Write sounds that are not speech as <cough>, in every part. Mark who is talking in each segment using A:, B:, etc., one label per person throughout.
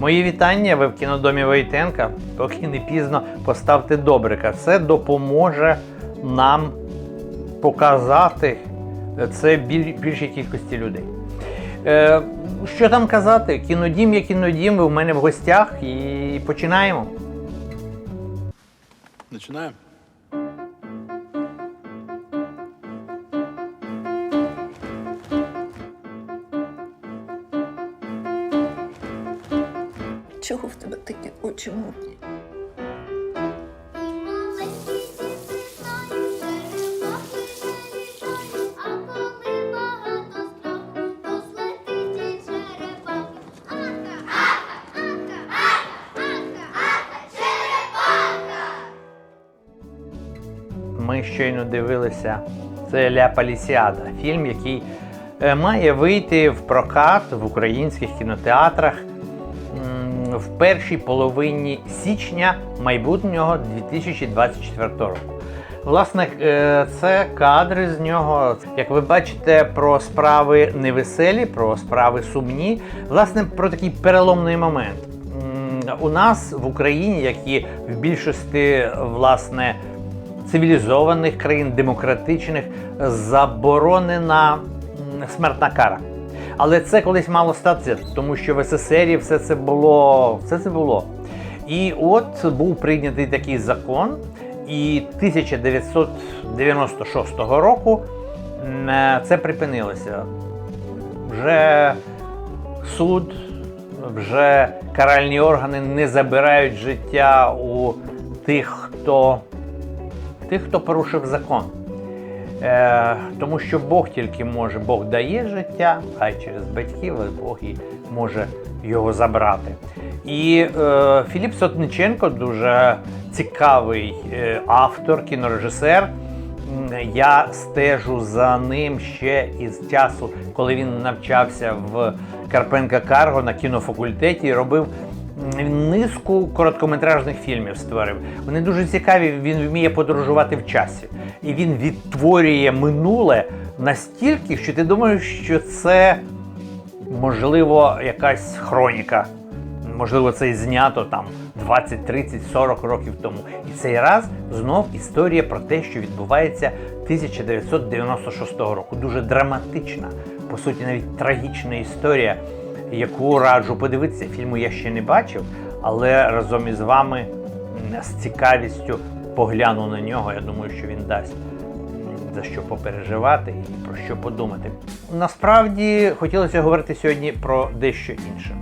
A: Мої вітання, ви в кінодомі Войтенка. Поки не пізно поставте добрика. Це допоможе нам показати це більшій кількості людей. Е, що там казати? Кінодім є кінодім, ви в мене в гостях і починаємо.
B: Начинаем?
C: Чого в тебе такі очі мутні?
A: Ми щойно дивилися. Це Ля Палісіада, фільм, який е, має вийти в прокат в українських кінотеатрах в першій половині січня майбутнього 2024 року. Власне, е, це кадри з нього. Як ви бачите, про справи невеселі, про справи сумні. Власне, про такий переломний момент. У нас в Україні, як і в більшості власне цивілізованих країн, демократичних, заборонена смертна кара. Але це колись мало статися, тому що в СССР все це було. Все це було. І от був прийнятий такий закон, і 1996 року е, це припинилося. Вже суд, вже каральні органи не забирають життя у тих, хто тих, хто порушив закон. Е, тому що Бог тільки може, Бог дає життя, а й через батьків Бог і може його забрати. І е, Філіп Сотниченко дуже цікавий е, автор, кінорежисер. Я стежу за ним ще із часу, коли він навчався в Карпенка Карго на кінофакультеті і робив низку короткометражних фільмів створив. Вони дуже цікаві. Він вміє подорожувати в часі. І він відтворює минуле настільки, що ти думаєш, що це можливо якась хроніка. Можливо, це і знято там 20, 30, 40 років тому. І цей раз знов історія про те, що відбувається 1996 року. Дуже драматична, по суті, навіть трагічна історія, яку раджу подивитися. Фільму я ще не бачив, але разом із вами з цікавістю погляну на нього. Я думаю, що він дасть за що попереживати і про що подумати. Насправді хотілося говорити сьогодні про дещо інше.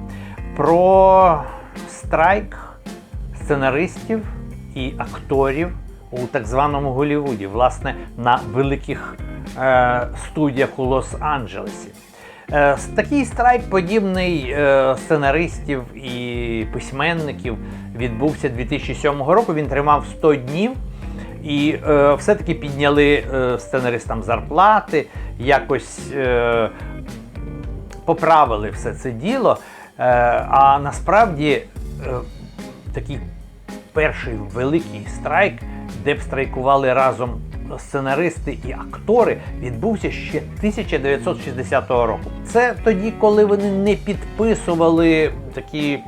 A: Про страйк сценаристів і акторів у так званому Голлівуді, власне, на великих е, студіях у Лос-Анджелесі. Е, такий страйк, подібний е, сценаристів і письменників, відбувся 2007 року. Він тримав 100 днів. І е, все-таки підняли е, сценаристам зарплати, якось е, поправили все це діло. Е, а насправді е, такий перший великий страйк, де б страйкували разом сценаристи і актори, відбувся ще 1960 року. Це тоді, коли вони не підписували такі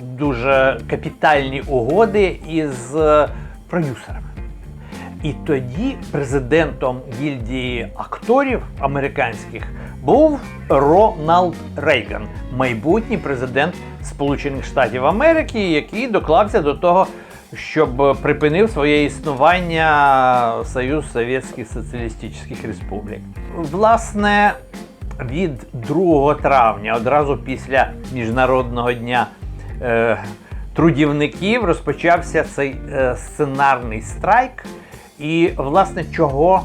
A: дуже капітальні угоди із е, продюсерами. І тоді президентом гільдії акторів американських був Роналд Рейган, майбутній президент Сполучених Штатів Америки, який доклався до того, щоб припинив своє існування Союз Совєтських Соціалістичних Республік. Власне, від 2 травня, одразу після Міжнародного дня е, трудівників, розпочався цей е, сценарний страйк. І, власне, чого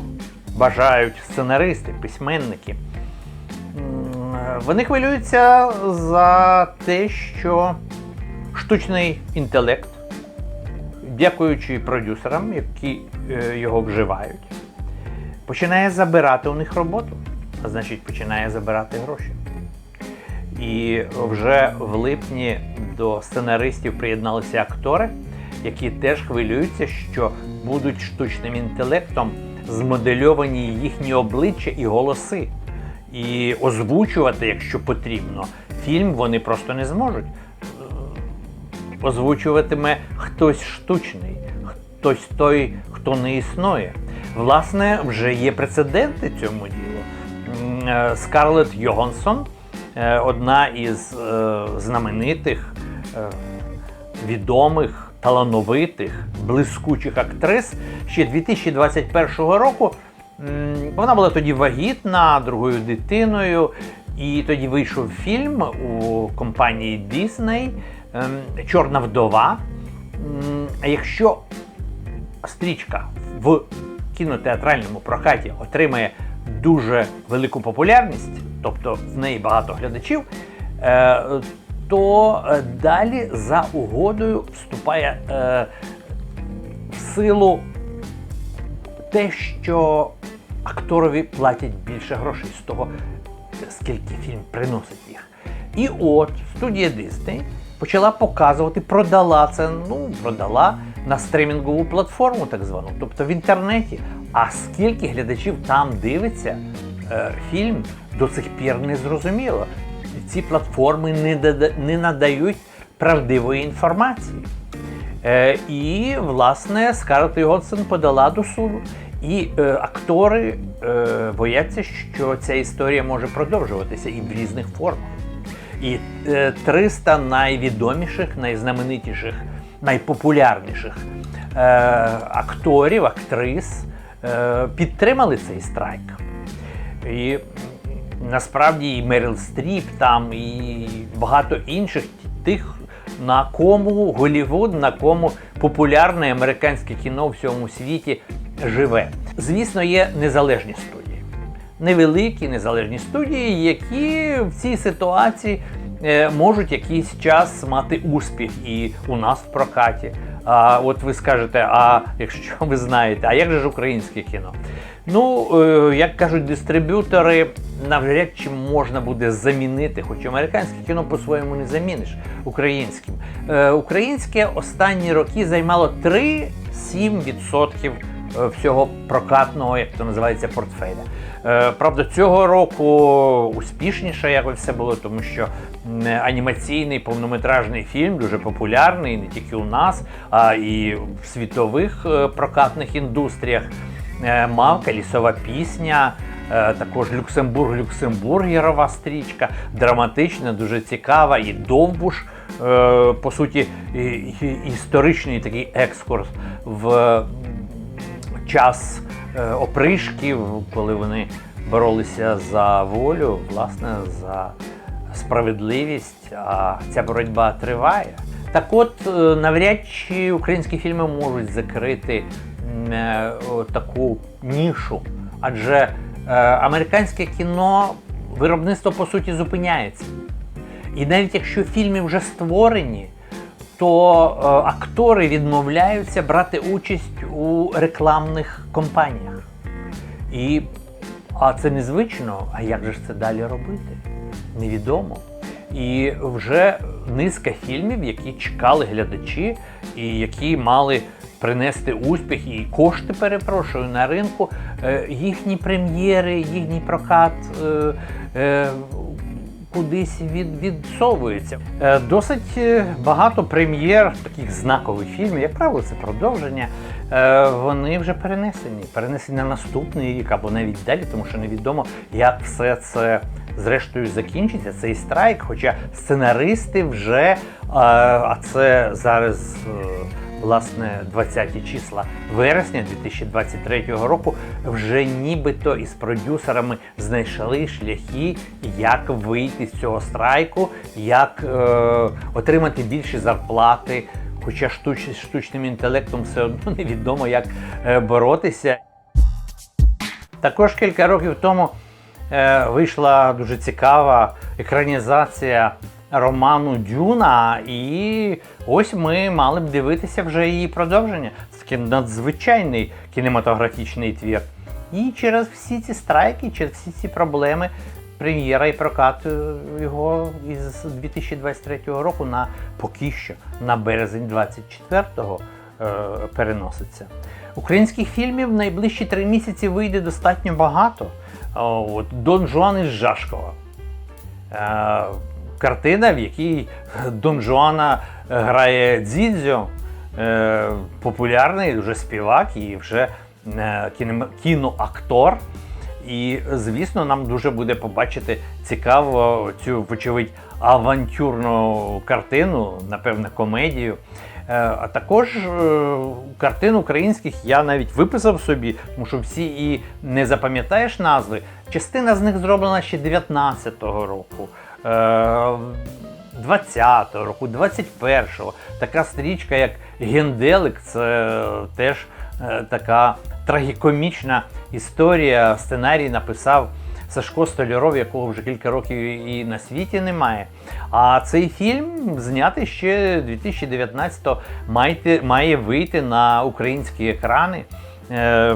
A: бажають сценаристи, письменники? Вони хвилюються за те, що штучний інтелект, дякуючи продюсерам, які е, його вживають, починає забирати у них роботу, а значить, починає забирати гроші. І вже в липні до сценаристів приєдналися актори, які теж хвилюються, що будуть штучним інтелектом змодельовані їхні обличчя і голоси, і озвучувати, якщо потрібно, фільм вони просто не зможуть. Озвучуватиме хтось штучний, хтось той, хто не існує. Власне, вже є прецеденти цьому ділу. Е, Скарлетт Йогонсон, е, одна із е, знаменитих, відомих, талановитих, блискучих актрис ще 2021 року. Вона була тоді вагітна другою дитиною, і тоді вийшов фільм у компанії Disney Чорна вдова. Якщо стрічка в кінотеатральному прокаті отримає дуже велику популярність, тобто в неї багато глядачів, е, то е, далі за угодою вступає е, в силу те, що акторові платять більше грошей з того, скільки фільм приносить їх. І от студія Disney почала показувати, продала це, ну, продала на стримінгову платформу, так звану, тобто в інтернеті. А скільки глядачів там дивиться е, фільм, до цих пір не зрозуміло. Ці платформи не, дада- не надають правдивої інформації. Е, і, власне, Скарлетт Йогонсон подала до суду. І е, актори е, бояться, що ця історія може продовжуватися і в різних формах. І е, 300 найвідоміших, найзнаменитіших, найпопулярніших е, акторів, актрис е, підтримали цей страйк. І насправді і Меріл Стріп там, і багато інших тих, на кому Голівуд, на кому популярне американське кіно в всьому світі живе. Звісно, є незалежні студії. Невеликі незалежні студії, які в цій ситуації е, можуть якийсь час мати успіх і у нас в прокаті. А от ви скажете, а якщо ви знаєте, а як же ж українське кіно? Ну, е, як кажуть дистриб'ютори, навряд чи можна буде замінити, хоч американське кіно по-своєму не заміниш українським. Е, Українське останні роки займало 3-7% е, всього прокатного, як то називається, портфеля. Е, Правда, цього року успішніше якось все було, тому що анімаційний повнометражний фільм дуже популярний не тільки у нас, а і в світових е, прокатних індустріях. Е, Мавка, лісова пісня, е, також Люксембург, Люксембургерова стрічка, драматична, дуже цікава і довбуш. е, По суті, історичний такий екскурс в час е, опришків, коли вони боролися за волю, власне, за справедливість, а ця боротьба триває. Так от, е, навряд чи українські фільми можуть закрити е, таку нішу, адже американське кіно виробництво по суті зупиняється. І навіть якщо фільми вже створені, то е, актори відмовляються брати участь у рекламних кампаніях. І а це незвично. А як же ж це далі робити? Невідомо. І вже низка фільмів, які чекали глядачі, і які мали принести успіх і кошти, перепрошую, на ринку, е, їхні прем'єри, їхній прокат. Кудись від, відсовується. Е, Досить е, багато прем'єр, таких знакових фільмів, як правило, це продовження. е, Вони вже перенесені. Перенесені на наступний рік або навіть далі, тому що невідомо, як все це зрештою закінчиться. Цей страйк. Хоча сценаристи вже, а це зараз. Власне, 20 числа вересня 2023 року вже нібито із продюсерами знайшли шляхи, як вийти з цього страйку, як е, отримати більші зарплати. Хоча штуч, штучним інтелектом все одно <laughs> невідомо, як е, боротися. Також кілька років тому е, вийшла дуже цікава екранізація роману Дюна, і ось ми мали б дивитися вже її продовження. Це такий надзвичайний кінематографічний твір. І через всі ці страйки, через всі ці проблеми, прем'єра і прокат е, його із 2023 року на поки що на березень 24-го е, переноситься. Українських фільмів в найближчі три місяці вийде достатньо багато. О, От Дон Жуан із Жашкова. Е, картина, в якій Дон Жуана грає Дзідзьо, е, популярний вже співак і вже е, кіноактор. І, звісно, нам дуже буде побачити цікаво цю, вочевидь, авантюрну картину, напевне, комедію. Е, А також картин українських я навіть виписав собі, тому що всі і не запам'ятаєш назви. Частина з них зроблена ще 19-го року. Е, 20-го року, 21-го. Така стрічка, як Генделик, це теж е, така трагікомічна історія. Сценарій написав Сашко Столяров, якого вже кілька років і на світі немає. А цей фільм знятий ще 2019-го, має, вийти на українські екрани. Е,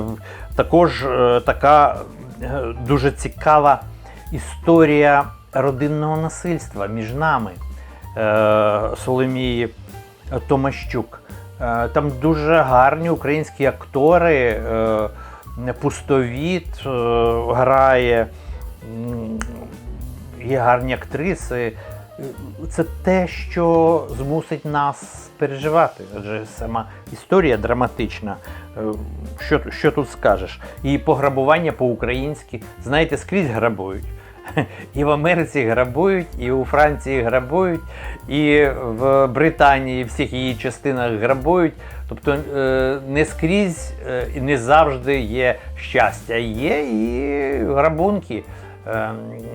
A: також е, така е, дуже цікава історія родинного насильства між нами е, Соломії Томащук. Е, Там дуже гарні українські актори. е, Пустовіт грає, є гарні актриси. Це те, що змусить нас переживати. Адже сама історія драматична. Що, що тут скажеш? І пограбування по-українськи. Знаєте, скрізь грабують. <laughs> І в Америці грабують, і у Франції грабують, і в Британії, в всіх її частинах грабують. Тобто е, не скрізь е, і не завжди є щастя. Є і грабунки. Е,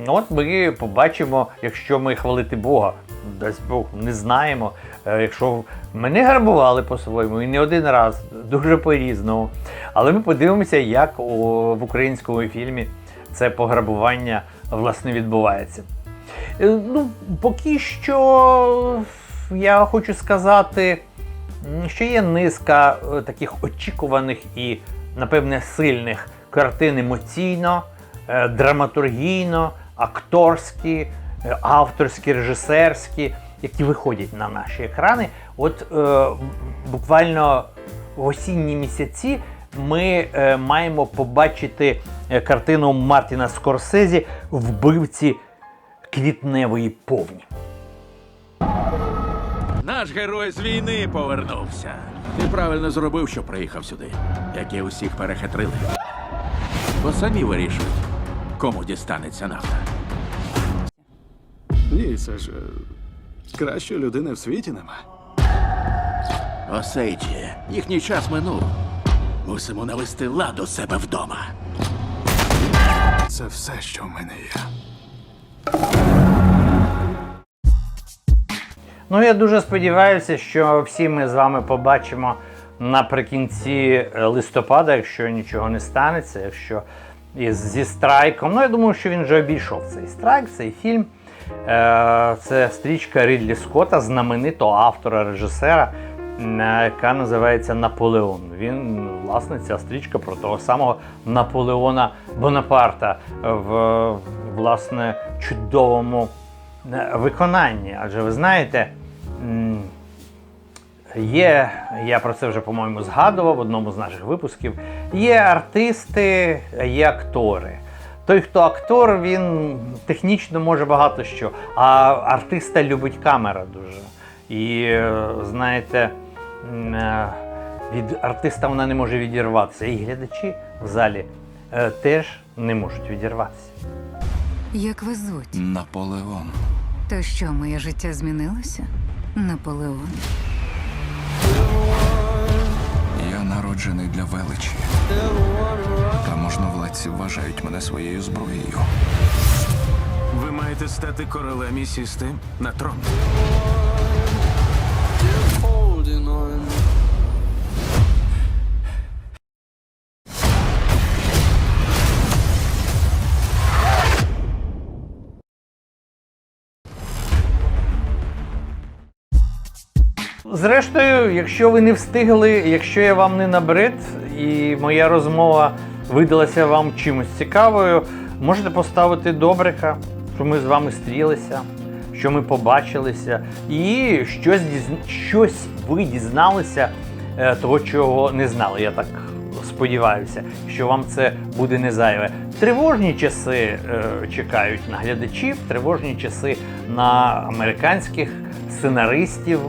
A: От ми побачимо, якщо ми хвалити Бога, дасть Бог, не знаємо. Е, Якщо мене грабували по-своєму і не один раз, дуже по-різному. Але ми подивимося, як в українському фільмі це пограбування власне відбувається. Е, Ну, поки що я хочу сказати, що є низка е, таких очікуваних і, напевне, сильних картин емоційно, е, драматургійно, акторські, авторські, режисерські, які виходять на наші екрани. От е, буквально в осінні місяці ми е, маємо побачити е, картину Мартіна Скорсезі Вбивці квітневої повні.
B: Наш герой з війни повернувся. Ти правильно зробив, що приїхав сюди, як і усіх перехитрили. Бо самі вирішують, кому дістанеться нафта.
D: Ні, це ж е, кращої людини в світі нема.
B: Осейджі, їхній час минув. Мусимо навести лад у себе вдома.
D: Це все, що в мене є.
A: Ну, я дуже сподіваюся, що всі ми з вами побачимо наприкінці е, листопада, якщо нічого не станеться, якщо із, зі страйком. Ну, я думаю, що він вже обійшов цей страйк, цей фільм. Е, Це стрічка Рідлі Скотта, знаменитого автора, режисера, м, е, яка називається Наполеон. Він, власне, ця стрічка про того самого Наполеона Бонапарта в власне чудовому е, виконанні. Адже ви знаєте, є, я про це вже, по-моєму, згадував в одному з наших випусків. Є артисти, є актори. Той, хто актор, він технічно може багато що, а артиста любить камера дуже. І е, знаєте, від артиста вона не може відірватися. І глядачі в залі е, теж не можуть відірватися.
E: Як вас звуть?
D: Наполеон.
E: То що, моє життя змінилося? Наполеон.
D: Я народжений для величі. Та можновладці вважають мене своєю зброєю.
F: Ви маєте стати королем і сісти на трон.
A: Зрештою, якщо ви не встигли, якщо я вам не набрид і моя розмова видалася вам чимось цікавою, можете поставити добрика, що ми з вами стрілися, що ми побачилися, і щось, щось ви дізналися е, того, чого не знали. Я так сподіваюся, що вам це буде не зайве. Тривожні часи е, чекають на глядачів, тривожні часи на американських сценаристів,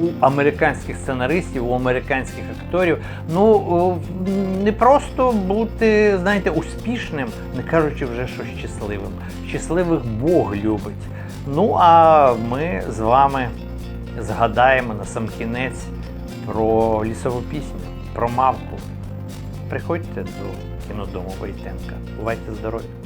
A: у американських сценаристів, у американських акторів. Ну не просто бути, знаєте, успішним, не кажучи вже, що щасливим. Щасливих Бог любить. Ну а ми з вами згадаємо на сам кінець про лісову пісню, про мавку. Приходьте до кінодому Войтенка. Бувайте здорові!